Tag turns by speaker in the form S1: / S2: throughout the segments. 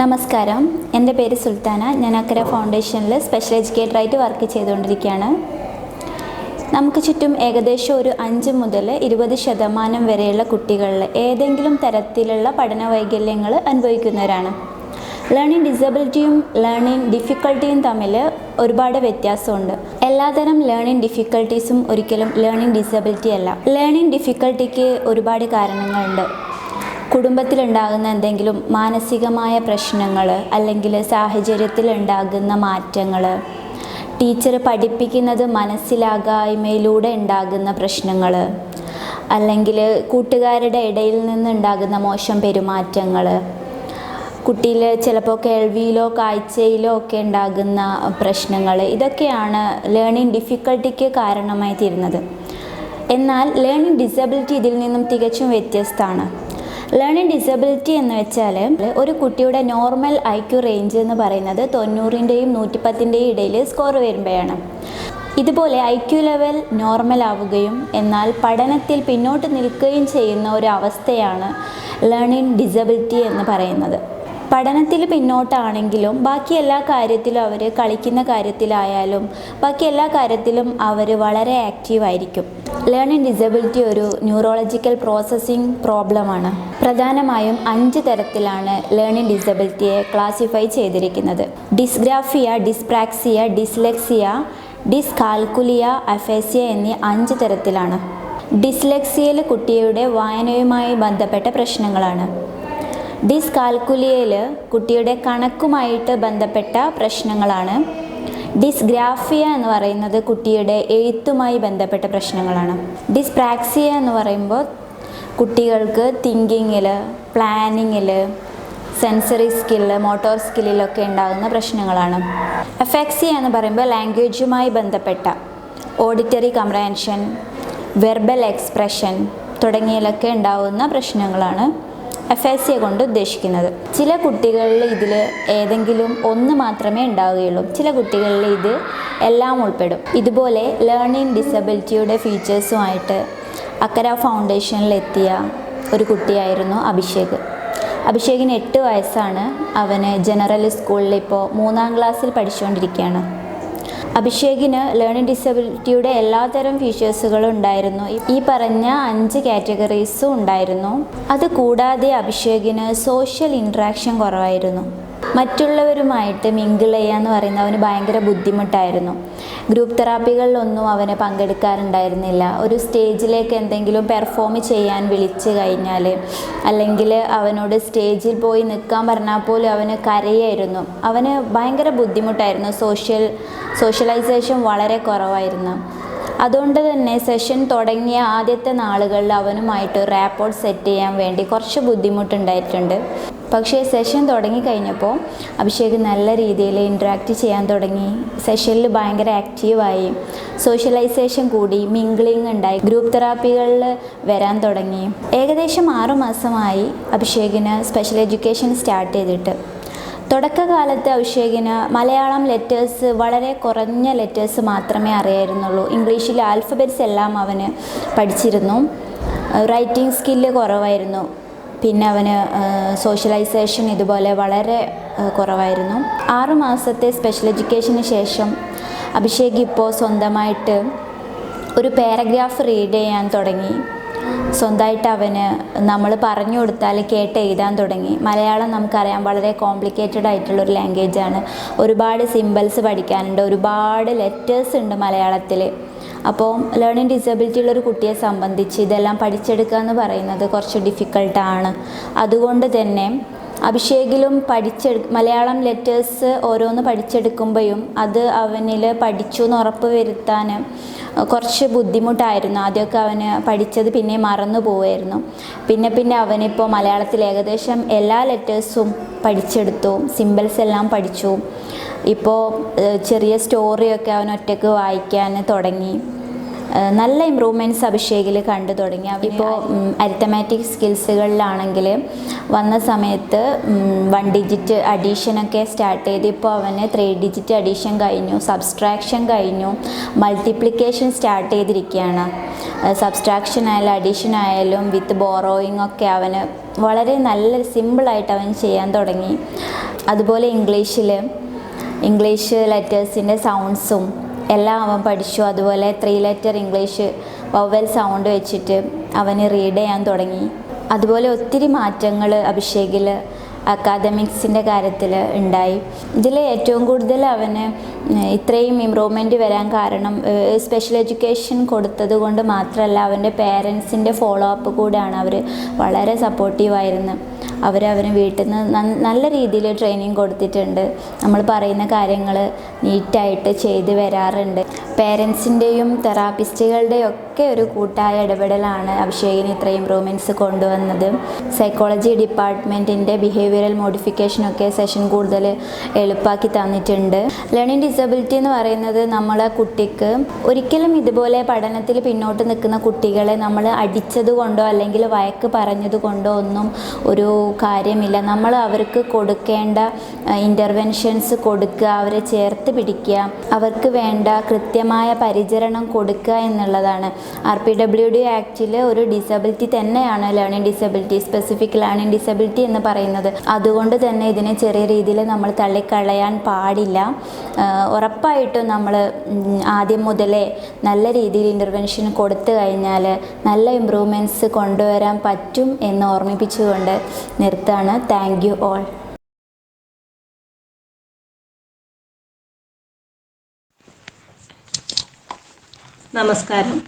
S1: നമസ്കാരം. എന്റെ പേര് സുൽത്താന. ഞാൻ അക്കര ഫൗണ്ടേഷനിൽ സ്പെഷ്യൽ എഡ്യൂക്കേറ്ററായിട്ട് വർക്ക് ചെയ്തുകൊണ്ടിരിക്കുകയാണ്. നമുക്ക് ചുറ്റും ഏകദേശം ഒരു അഞ്ച് മുതൽ ഇരുപത് ശതമാനം വരെയുള്ള കുട്ടികളിൽ ഏതെങ്കിലും തരത്തിലുള്ള പഠന വൈകല്യങ്ങൾ അനുഭവിക്കുന്നവരാണ്. ലേണിംഗ് ഡിസബിലിറ്റിയും ലേണിംഗ് ഡിഫിക്കൽട്ടിയും തമ്മിൽ ഒരുപാട് വ്യത്യാസമുണ്ട്. എല്ലാതരം ലേണിംഗ് ഡിഫിക്കൽട്ടീസും ഒരിക്കലും ലേണിംഗ് ഡിസബിലിറ്റി അല്ല ലേണിംഗ് ഡിഫിക്കൽട്ടിക്ക് ഒരുപാട് കാരണങ്ങളുണ്ട്. കുടുംബത്തിലുണ്ടാകുന്ന എന്തെങ്കിലും മാനസികമായ പ്രശ്നങ്ങൾ അല്ലെങ്കിൽ സാഹചര്യത്തിൽ ഉണ്ടാകുന്ന മാറ്റങ്ങൾ ടീച്ചർ പഠിപ്പിക്കുന്നത് മനസ്സിലാകായ്മയിലൂടെ ഉണ്ടാകുന്ന പ്രശ്നങ്ങൾ അല്ലെങ്കിൽ കൂട്ടുകാരുടെ ഇടയിൽ നിന്നുണ്ടാകുന്ന മോശം പെരുമാറ്റങ്ങൾ കുട്ടിയിൽ ചിലപ്പോൾ കേൾവിയിലോ കാഴ്ചയിലോ ഒക്കെ ഉണ്ടാകുന്ന പ്രശ്നങ്ങൾ ഇതൊക്കെയാണ് ലേണിംഗ് ഡിഫിക്കൽട്ടിക്ക് കാരണമായി തീരുന്നത്. എന്നാൽ ലേണിംഗ് ഡിസബിലിറ്റി ഇതിൽ നിന്നും തികച്ചും വ്യത്യസ്തമാണ്. ലേണിംഗ് ഡിസബിലിറ്റി എന്ന് വെച്ചാൽ ഒരു കുട്ടിയുടെ നോർമൽ ഐ ക്യു റേഞ്ച് എന്ന് പറയുന്നത് തൊണ്ണൂറിന്റെയും നൂറ്റിപ്പത്തിന്റെയും ഇടയിൽ സ്കോർ വരുമ്പോഴാണ്. ഇതുപോലെ ഐ ക്യു ലെവൽ നോർമൽ ആവുകയും എന്നാൽ പഠനത്തിൽ പിന്നോട്ട് നിൽക്കുകയും ചെയ്യുന്ന ഒരു അവസ്ഥയാണ് ലേണിംഗ് ഡിസബിലിറ്റി എന്ന് പറയുന്നത്. പഠനത്തിൽ പിന്നോട്ടാണെങ്കിലും ബാക്കി എല്ലാ കാര്യത്തിലും അവർ കളിക്കുന്ന കാര്യത്തിലായാലും ബാക്കി എല്ലാ കാര്യത്തിലും അവർ വളരെ ആക്റ്റീവായിരിക്കും ലേണിംഗ് ഡിസബിലിറ്റി ഒരു ന്യൂറോളജിക്കൽ പ്രോസസ്സിംഗ് പ്രോബ്ലമാണ് പ്രധാനമായും അഞ്ച് തരത്തിലാണ് ലേണിംഗ് ഡിസബിലിറ്റിയെ ക്ലാസിഫൈ ചെയ്തിരിക്കുന്നത്. Dysgraphia dyspraxia dyslexia dyscalculia aphasia എന്നീ അഞ്ച് തരത്തിലാണ്. ഡിസ്ലെക്സിയയിൽ കുട്ടിയുടെ വായനയുമായി ബന്ധപ്പെട്ട പ്രശ്നങ്ങളാണ്. ഡിസ്കാൽക്കുലിയയിൽ കുട്ടിയുടെ കണക്കുമായിട്ട് ബന്ധപ്പെട്ട പ്രശ്നങ്ങളാണ്. ഡിസ്ഗ്രാഫിയ എന്ന് പറയുന്നത് കുട്ടിയുടെ എഴുത്തുമായി ബന്ധപ്പെട്ട പ്രശ്നങ്ങളാണ്. ഡിസ്പ്രാക്സിയ എന്ന് പറയുമ്പോൾ കുട്ടികൾക്ക് തിങ്കിങ്ങിൽ പ്ലാനിങ്ങിൽ സെൻസറി സ്കില്ല് മോട്ടോർ സ്കില്ലിലൊക്കെ ഉണ്ടാകുന്ന പ്രശ്നങ്ങളാണ്. എഫെക്സിയ എന്ന് പറയുമ്പോൾ ലാംഗ്വേജുമായി ബന്ധപ്പെട്ട ഓഡിറ്ററി കംപ്രഹൻഷൻ വെർബൽ എക്സ്പ്രഷൻ തുടങ്ങിയതിലൊക്കെ ഉണ്ടാകുന്ന പ്രശ്നങ്ങളാണ്. എഫേസിയ കൊണ്ട് ഉദ്ദേശിക്കുന്നത്. ചില കുട്ടികളിൽ ഇതിൽ ഏതെങ്കിലും ഒന്ന് മാത്രമേ ഉണ്ടാവുകയുള്ളൂ. ചില കുട്ടികളിൽ ഇത് എല്ലാം ഉൾപ്പെടും. ഇതുപോലെ ലേണിംഗ് ഡിസബിലിറ്റിയുടെ ഫീച്ചേഴ്സുമായിട്ട് അക്കര ഫൗണ്ടേഷനിലെത്തിയ ഒരു കുട്ടിയായിരുന്നു അഭിഷേക്. അഭിഷേകിന് എട്ട് വയസ്സാണ്. അവന് ജനറൽ സ്കൂളിൽ ഇപ്പോൾ മൂന്നാം ക്ലാസ്സിൽ പഠിച്ചുകൊണ്ടിരിക്കുകയാണ്. അഭിഷേകിന് ലേണിംഗ് ഡിസബിലിറ്റിയുടെ എല്ലാതരം ഫീച്ചേഴ്സുകളും ഉണ്ടായിരുന്നു. ഈ പറഞ്ഞ അഞ്ച് കാറ്റഗറീസും ഉണ്ടായിരുന്നു. അത് കൂടാതെ അഭിഷേകിന് സോഷ്യൽ ഇൻട്രാക്ഷൻ കുറവായിരുന്നു. മറ്റുള്ളവരുമായിട്ട് മിങ്കിൾ ചെയ്യുക എന്ന് പറയുന്നത് അവന് ഭയങ്കര ബുദ്ധിമുട്ടായിരുന്നു. ഗ്രൂപ്പ് തെറാപ്പികളിലൊന്നും അവന് പങ്കെടുക്കാറുണ്ടായിരുന്നില്ല. ഒരു സ്റ്റേജിലേക്ക് എന്തെങ്കിലും പെർഫോം ചെയ്യാൻ വിളിച്ചു കഴിഞ്ഞാൽ അല്ലെങ്കിൽ അവനോട് സ്റ്റേജിൽ പോയി നിൽക്കാൻ പറഞ്ഞാൽ പോലും അവന് കരയായിരുന്നു. അവന് ഭയങ്കര ബുദ്ധിമുട്ടായിരുന്നു. സോഷ്യൽ സോഷ്യലൈസേഷൻ വളരെ കുറവായിരുന്നു. അതുകൊണ്ട് തന്നെ സെഷൻ തുടങ്ങിയ ആദ്യത്തെ നാളുകളിൽ അവനുമായിട്ട് റാപ്പോർട്ട് സെറ്റ് ചെയ്യാൻ വേണ്ടി കുറച്ച് ബുദ്ധിമുട്ടുണ്ടായിട്ടുണ്ട്. പക്ഷേ സെഷൻ തുടങ്ങി കഴിഞ്ഞപ്പോൾ അഭിഷേക് നല്ല രീതിയിൽ ഇൻട്രാക്ട് ചെയ്യാൻ തുടങ്ങി. സെഷനിൽ ഭയങ്കര ആക്റ്റീവായി സോഷ്യലൈസേഷൻ കൂടി മിംഗ്ലിംഗ് ഉണ്ടായി. ഗ്രൂപ്പ് തെറാപ്പികളിൽ വരാൻ തുടങ്ങി. ഏകദേശം ആറുമാസമായി അഭിഷേകിന് സ്പെഷ്യൽ എഡ്യൂക്കേഷൻ സ്റ്റാർട്ട് ചെയ്തിട്ട്. തുടക്കകാലത്ത് അഭിഷേകിന് മലയാളം ലെറ്റേഴ്സ് വളരെ കുറഞ്ഞ ലെറ്റേഴ്സ് മാത്രമേ അറിയായിരുന്നുള്ളൂ. ഇംഗ്ലീഷിലെ ആൽഫബറ്റ്സ് എല്ലാം അവന് പഠിച്ചിരുന്നു. റൈറ്റിംഗ് സ്കില്ല് കുറവായിരുന്നു. പിന്നെ അവന് സോഷ്യലൈസേഷൻ ഇതുപോലെ വളരെ കുറവായിരുന്നു. ആറു മാസത്തെ സ്പെഷ്യൽ എഡ്യൂക്കേഷന് ശേഷം അഭിഷേക് ഇപ്പോൾ സ്വന്തമായിട്ട് ഒരു പാരഗ്രാഫ് റീഡ് ചെയ്യാൻ തുടങ്ങി. സ്വന്തമായിട്ട് അവന് നമ്മൾ പറഞ്ഞു കൊടുത്താൽ കേട്ട് എഴുതാൻ തുടങ്ങി. മലയാളം നമുക്കറിയാം വളരെ കോംപ്ലിക്കേറ്റഡ് ആയിട്ടുള്ളൊരു ലാംഗ്വേജാണ് ഒരുപാട് സിമ്പിൾസ് പഠിക്കാനുണ്ട്. ഒരുപാട് ലെറ്റേഴ്സ് ഉണ്ട് മലയാളത്തിൽ. അപ്പോൾ ലേണിംഗ് ഡിസബിലിറ്റി ഉള്ളൊരു കുട്ടിയെ സംബന്ധിച്ച് ഇതെല്ലാം പഠിച്ചെടുക്കുക എന്ന് പറയുന്നത് കുറച്ച് ഡിഫിക്കൾട്ടാണ് അതുകൊണ്ട് തന്നെ അഭിഷേകിലും പഠിച്ചെടു മലയാളം ലെറ്റേഴ്സ് ഓരോന്ന് പഠിച്ചെടുക്കുമ്പോഴും അത് അവനിൽ പഠിച്ചു എന്ന് ഉറപ്പ് വരുത്താൻ കുറച്ച് ബുദ്ധിമുട്ടായിരുന്നു. ആദ്യമൊക്കെ അവന് പഠിച്ചത് പിന്നെ മറന്നു പോവായിരുന്നു. പിന്നെ പിന്നെ അവനിപ്പോൾ മലയാളത്തിൽ ഏകദേശം എല്ലാ ലെറ്റേഴ്സും പഠിച്ചെടുത്തു. സിമ്പിൾസ് എല്ലാം പഠിച്ചു. ഇപ്പോൾ ചെറിയ സ്റ്റോറിയൊക്കെ അവൻ ഒറ്റയ്ക്ക് വായിക്കാൻ തുടങ്ങി. നല്ല ഇമ്പ്രൂവ്മെന്റ്സ് അഭിഷേകിൽ കണ്ടു തുടങ്ങി. ഇപ്പോൾ അരിത്തമാറ്റിക് സ്കിൽസുകളിലാണെങ്കിൽ വന്ന സമയത്ത് വൺ ഡിജിറ്റ് അഡീഷനൊക്കെ സ്റ്റാർട്ട് ചെയ്ത് ഇപ്പോൾ അവന് ത്രീ ഡിജിറ്റ് അഡീഷൻ കഴിഞ്ഞു സബ്സ്ട്രാക്ഷൻ കഴിഞ്ഞു മൾട്ടിപ്ലിക്കേഷൻ സ്റ്റാർട്ട് ചെയ്തിരിക്കുകയാണ്. സബ്സ്ട്രാക്ഷൻ ആയാലും അഡീഷൻ ആയാലും വിത്ത് ബോറോയിങ് ഒക്കെ അവന് വളരെ നല്ല സിമ്പിളായിട്ട് അവൻ ചെയ്യാൻ തുടങ്ങി. അതുപോലെ ഇംഗ്ലീഷിൽ ഇംഗ്ലീഷ് ലെറ്റേഴ്സിന്റെ സൗണ്ട്സും എല്ലാം അവൻ പഠിച്ചു. അതുപോലെ three letter English vowel sound വെച്ചിട്ട് അവന് റീഡ് ചെയ്യാൻ തുടങ്ങി. അതുപോലെ ഒത്തിരി മാറ്റങ്ങൾ അഭിഷേകിൽ അക്കാദമിക്സിന്റെ കാര്യത്തിൽ ഉണ്ടായി. ഇതിൽ ഏറ്റവും കൂടുതൽ അവന് ഇത്രയും ഇമ്പ്രൂവ്മെന്റ് വരാൻ കാരണം സ്പെഷ്യൽ എഡ്യൂക്കേഷൻ കൊടുത്തത് കൊണ്ട് മാത്രമല്ല അവന്റെ പേരൻസിന്റെ ഫോളോ അപ്പ് കൂടെയാണ് അവർ വളരെ സപ്പോർട്ടീവായിരുന്നു അവർ അവന് വീട്ടിൽ നിന്ന് നല്ല രീതിയിൽ ട്രെയിനിങ് കൊടുത്തിട്ടുണ്ട്. നമ്മൾ പറയുന്ന കാര്യങ്ങൾ നീറ്റായിട്ട് ചെയ്തു വരാറുണ്ട്. പേരൻസിന്റെയും തെറാപ്പിസ്റ്റുകളുടെയും ഒക്കെ ഒരു കൂട്ടായ ഇടപെടലാണ് അഭിഷേകിന് ഇത്രയും ഇമ്പ്രൂവ്മെന്റ്സ് കൊണ്ടുവന്നത്. സൈക്കോളജി ഡിപ്പാർട്ട്മെന്റിന്റെ ബിഹേവിയറൽ മോഡിഫിക്കേഷനൊക്കെ സെഷൻ കൂടുതൽ എളുപ്പമാക്കി തന്നിട്ടുണ്ട്. ലേണിംഗ് ഡിസബിലിറ്റി എന്ന് പറയുന്നത് നമ്മളെ കുട്ടിക്ക് ഒരിക്കലും ഇതുപോലെ പഠനത്തിൽ പിന്നോട്ട് നിൽക്കുന്ന കുട്ടികളെ നമ്മൾ അടിച്ചത് കൊണ്ടോ അല്ലെങ്കിൽ വയക്ക് പറഞ്ഞത് കൊണ്ടോ ഒന്നും ഒരു കാര്യമില്ല. നമ്മൾ അവർക്ക് കൊടുക്കേണ്ട ഇന്റർവെൻഷൻസ് കൊടുക്കുക അവരെ ചേർത്ത് പിടിക്കുക. അവർക്ക് വേണ്ട കൃത്യമായ പരിചരണം കൊടുക്കുക എന്നുള്ളതാണ്. ആർ പി ഡബ്ല്യു ഡി ആക്റ്റിൽ ഒരു ഡിസബിലിറ്റി തന്നെയാണ് learning disability specific learning disability എന്ന് പറയുന്നത്. അതുകൊണ്ട് തന്നെ ഇതിനെ ചെറിയ രീതിയിൽ നമ്മൾ തള്ളിക്കളയാൻ പാടില്ല. ഉറപ്പായിട്ടും നമ്മൾ ആദ്യം മുതലേ നല്ല രീതിയിൽ ഇന്റർവെൻഷൻ കൊടുത്തു കഴിഞ്ഞാൽ നല്ല ഇമ്പ്രൂവ്മെന്റ്സ് കൊണ്ടുവരാൻ പറ്റും എന്ന് ഓർമ്മിപ്പിച്ചുകൊണ്ട് നിർത്താണ് താങ്ക് യു ഓൾ.
S2: നമസ്കാരം.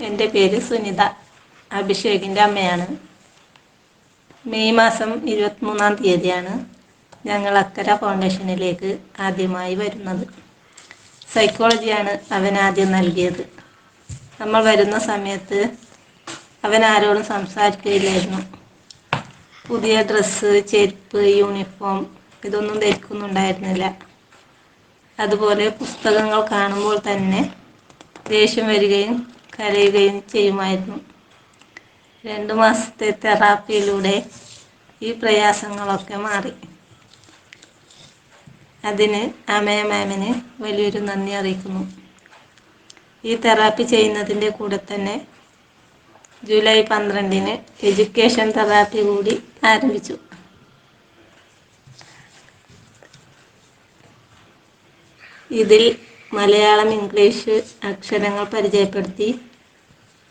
S2: എന്റെ പേര് സുനിത. അഭിഷേകിന്റെ അമ്മയാണ്. മെയ് മാസം ഇരുപത്തിമൂന്നാം തീയതിയാണ് ഞങ്ങൾ അക്കര ഫൗണ്ടേഷനിലേക്ക് ആദ്യമായി വരുന്നത്. സൈക്കോളജിയാണ് അവൻ ആദ്യം നൽകിയത്. നമ്മൾ വരുന്ന സമയത്ത് അവൻ ആരോടും സംസാരിക്കുകയില്ലായിരുന്നു. പുതിയ ഡ്രസ്സ് ചെരുപ്പ് യൂണിഫോം ഇതൊന്നും ധരിക്കുന്നുണ്ടായിരുന്നില്ല. അതുപോലെ പുസ്തകങ്ങൾ കാണുമ്പോൾ തന്നെ ദേഷ്യം വരികയും കരയുകയും ചെയ്യുമായിരുന്നു. രണ്ട് മാസത്തെ തെറാപ്പിയിലൂടെ ഈ പ്രയാസങ്ങളൊക്കെ മാറി. അതിന് അമയ മാമിന് വലിയൊരു നന്ദി അറിയിക്കുന്നു. ഈ തെറാപ്പി ചെയ്യുന്നതിന്റെ കൂടെ തന്നെ ജൂലൈ പന്ത്രണ്ടിന് എഡ്യൂക്കേഷൻ തെറാപ്പി കൂടി ആരംഭിച്ചു. ഇതിൽ മലയാളം ഇംഗ്ലീഷ് അക്ഷരങ്ങൾ പരിചയപ്പെടുത്തി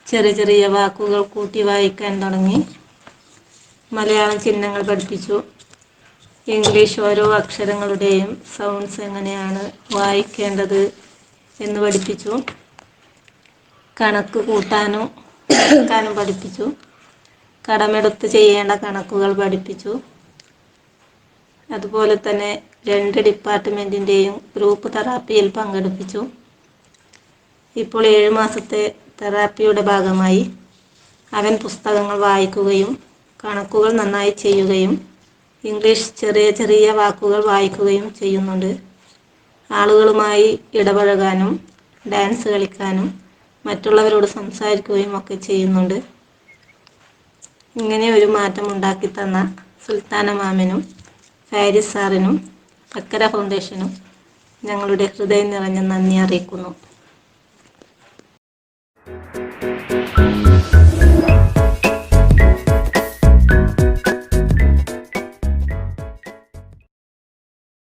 S2: ചെറിയ ചെറിയ വാക്കുകൾ കൂട്ടി വായിക്കാൻ തുടങ്ങി. മലയാളം ചിഹ്നങ്ങൾ പഠിപ്പിച്ചു. ഇംഗ്ലീഷ് ഓരോ അക്ഷരങ്ങളുടെയും സൗണ്ട്സ് എങ്ങനെയാണ് വായിക്കേണ്ടത് എന്ന് പഠിപ്പിച്ചു. കണക്ക് കൂട്ടാനും കുറക്കാനും പഠിപ്പിച്ചു. കടമെടുത്ത് ചെയ്യേണ്ട കണക്കുകൾ പഠിപ്പിച്ചു. അതുപോലെ തന്നെ രണ്ട് ഡിപ്പാർട്ട്മെന്റിന്റെയും ഗ്രൂപ്പ് തെറാപ്പിയിൽ പങ്കെടുപ്പിച്ചു. ഇപ്പോൾ ഏഴ് മാസത്തെ തെറാപ്പിയുടെ ഭാഗമായി അവൻ പുസ്തകങ്ങൾ വായിക്കുകയും കണക്കുകൾ നന്നായി ചെയ്യുകയും ഇംഗ്ലീഷ് ചെറിയ ചെറിയ വാക്കുകൾ വായിക്കുകയും ചെയ്യുന്നുണ്ട്. ആളുകളുമായി ഇടപഴകാനും ഡാൻസ് കളിക്കാനും മറ്റുള്ളവരോട് സംസാരിക്കുകയും ഒക്കെ ചെയ്യുന്നുണ്ട്. ഇങ്ങനെ ഒരു മാറ്റം ഉണ്ടാക്കി തന്ന സുൽത്താന മാമനും ഫാരിസ് സാറിനും അക്കര ഫൗണ്ടേഷനും ഞങ്ങളുടെ ഹൃദയം നിറഞ്ഞ നന്ദി അറിയിക്കുന്നു.